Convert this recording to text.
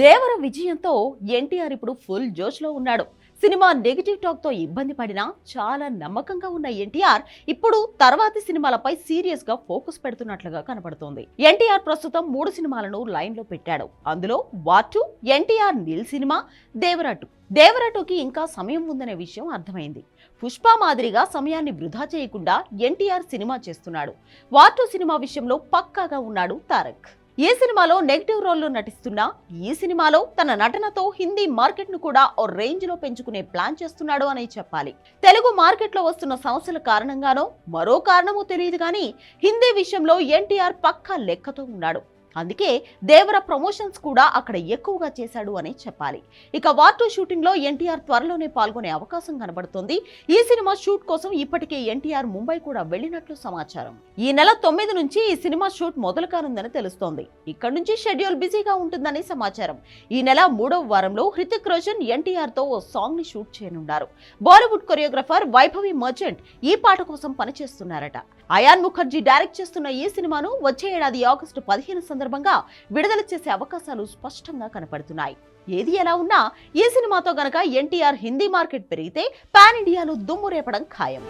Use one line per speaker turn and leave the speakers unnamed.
దేవర విజయంతో ఎన్టీఆర్ ఇప్పుడు ఫుల్ జోష్లో ఉన్నాడు. సినిమా నెగిటివ్ టాక్తో ఇబ్బంది పడినా చాలా నమ్మకంగా ఉన్న ఎన్టీఆర్ ఇప్పుడు తర్వాతి సినిమాలపై సీరియస్గా ఫోకస్ పెడుతున్నట్లుగా కనబడుతోంది. ఎన్టీఆర్ ప్రస్తుతం మూడు సినిమాలను లైన్లో పెట్టాడు. అందులో వాటు ఎన్టీఆర్ నీల్ సినిమా దేవరాటు దేవరాటుకి ఇంకా సమయం ఉందనే విషయం అర్థమైంది. పుష్ప మాదిరిగా సమయాన్ని వృధా చేయకుండా ఎన్టీఆర్ సినిమా చేస్తున్నాడు. వాటు సినిమా విషయంలో పక్కాగా ఉన్నాడు తారక్. ఈ సినిమాలో నెగిటివ్ రోల్లో నటిస్తున్నా ఈ సినిమాలో తన నటనతో హిందీ మార్కెట్ను కూడా ఓ రేంజ్లో పెంచుకునే ప్లాన్ చేస్తున్నాడు అని చెప్పాలి. తెలుగు మార్కెట్లో వస్తున్న సమస్యల కారణంగానో మరో కారణమో తెలియదు కానీ హిందీ విషయంలో ఎన్టీఆర్ పక్కా లెక్కతో ఉన్నాడు. అందుకే దేవర ప్రమోషన్స్ కూడా అక్కడ ఎక్కువగా చేశాడు అని చెప్పాలి. ఇక వార్ షూటింగ్లో ఎన్టీఆర్ త్వరలోనే పాల్గొనే అవకాశం కనబడుతోంది. ఈ సినిమా షూట్ కోసం ఇప్పటికే ఎన్టీఆర్ ముంబై కూడా వెళ్ళినట్లు సమాచారం. ఈ నెల తొమ్మిది నుంచి ఈ సినిమా షూట్ మొదలు కానుందని తెలుస్తోంది. ఇక్కడ నుంచి షెడ్యూల్ బిజీగా ఉంటుందని సమాచారం. ఈ నెల మూడవ వారంలో హృతిక్ రోషన్ ఎన్టీఆర్తో ఓ సాంగ్ని షూట్ చేయనున్నారు. బాలీవుడ్ కొరియోగ్రఫర్ వైభవి మర్చెంట్ ఈ పాట కోసం పనిచేస్తున్నారట. అయాన్ ముఖర్జీ డైరెక్ట్ చేస్తున్న ఈ సినిమాను వచ్చే ఏడాది ఆగస్టు పదిహేను సందర్భంగా విడుదల చేసే అవకాశాలు స్పష్టంగా కనపడుతున్నాయి. ఏది ఎలా ఉన్నా ఈ సినిమాతో గనక ఎన్టీఆర్ హిందీ మార్కెట్ పెరిగితే పాన్ ఇండియాలో దుమ్ము రేపడం ఖాయం.